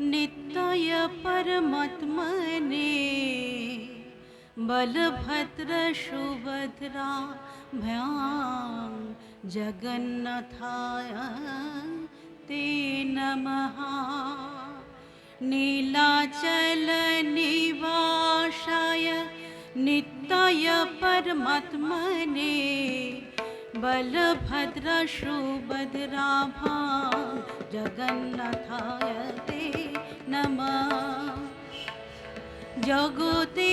नित्य परमात्मने बलभद्र सुभद्रा भ्यां जगन्नाथाय ते नमः। नीलाचलनिवासाय नित्य परमात्मने बलभद्र सुभद्रा सुभद्राभां জগন্নাথায় নমঃ জগতে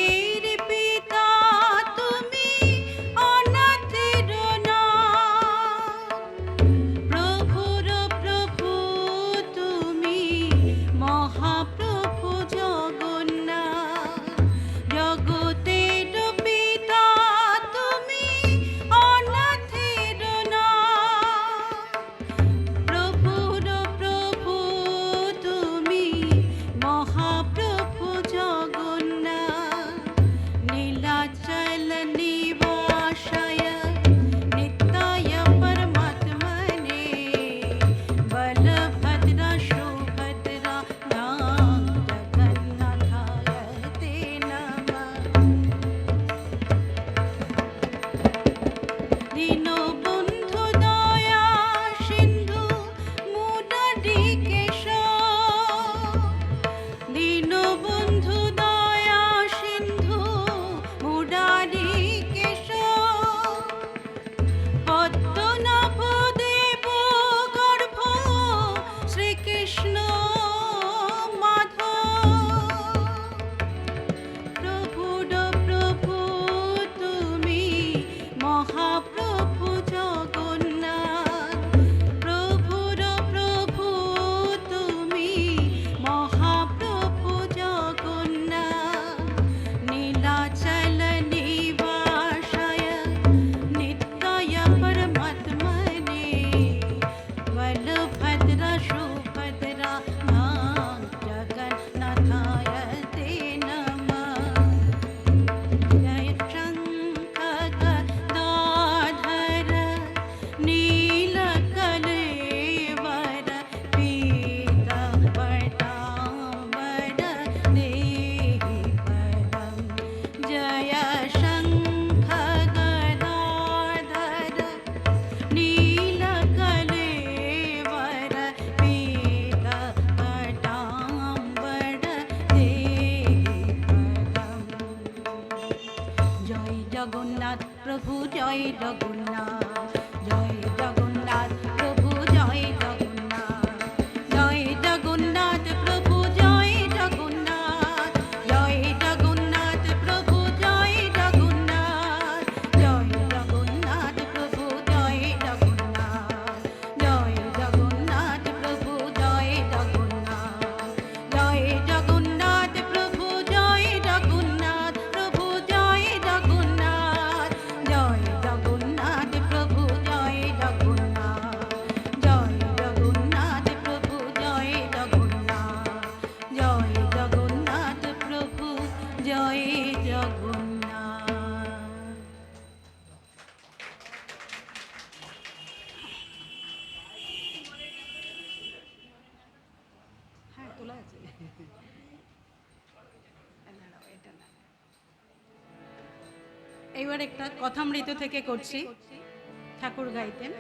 ভগ হ্যাঁ, এইবার একটা কথামৃত থেকে করছি। ঠাকুর গাইতেন।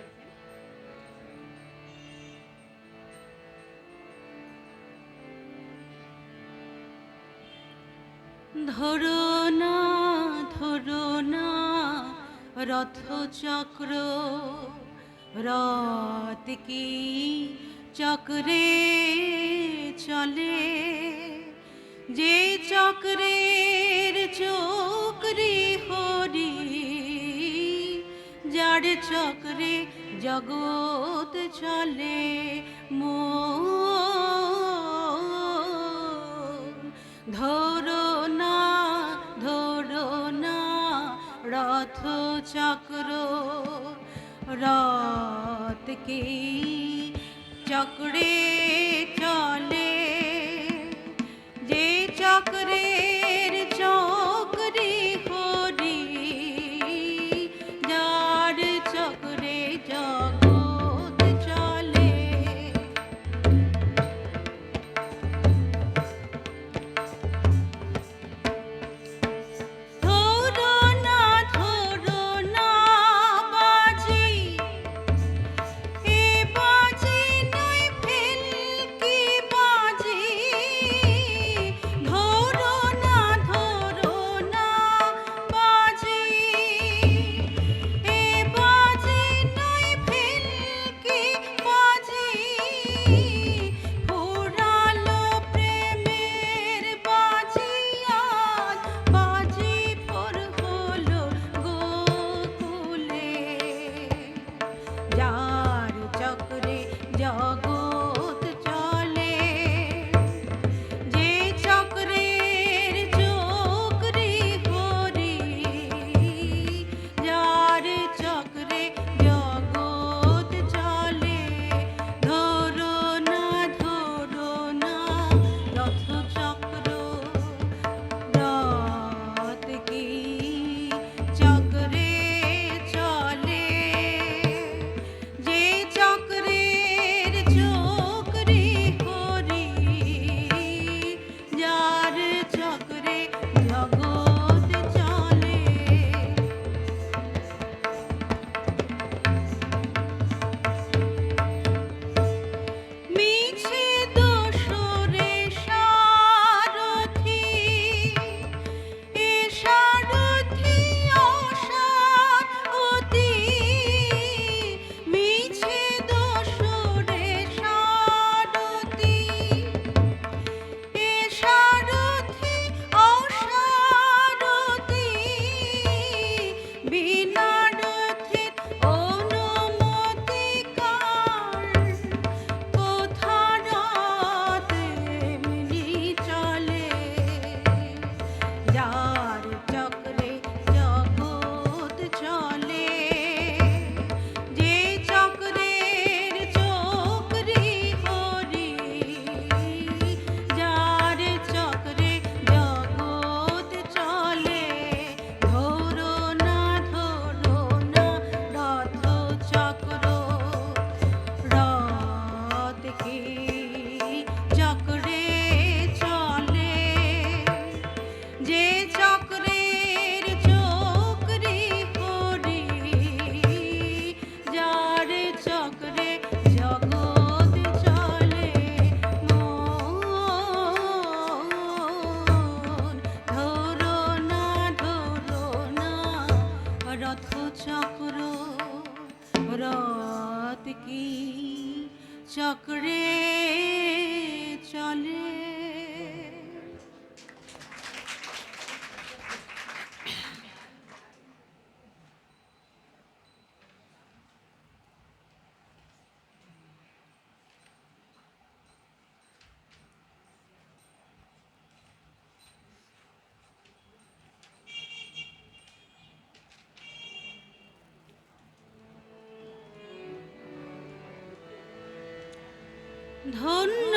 ধরো না ধরো না, রথচক্র। রথ কি চক্রে চলে? যে চক্রের চক্রি হরি, যার চক্রে জগৎ চলে। লোকে চক্রে ধন্য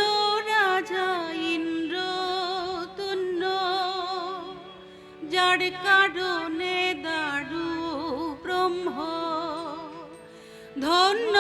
রাজা ইন্দ্র তুন্য যার কারণে দারু ব্রহ্ম। ধন্য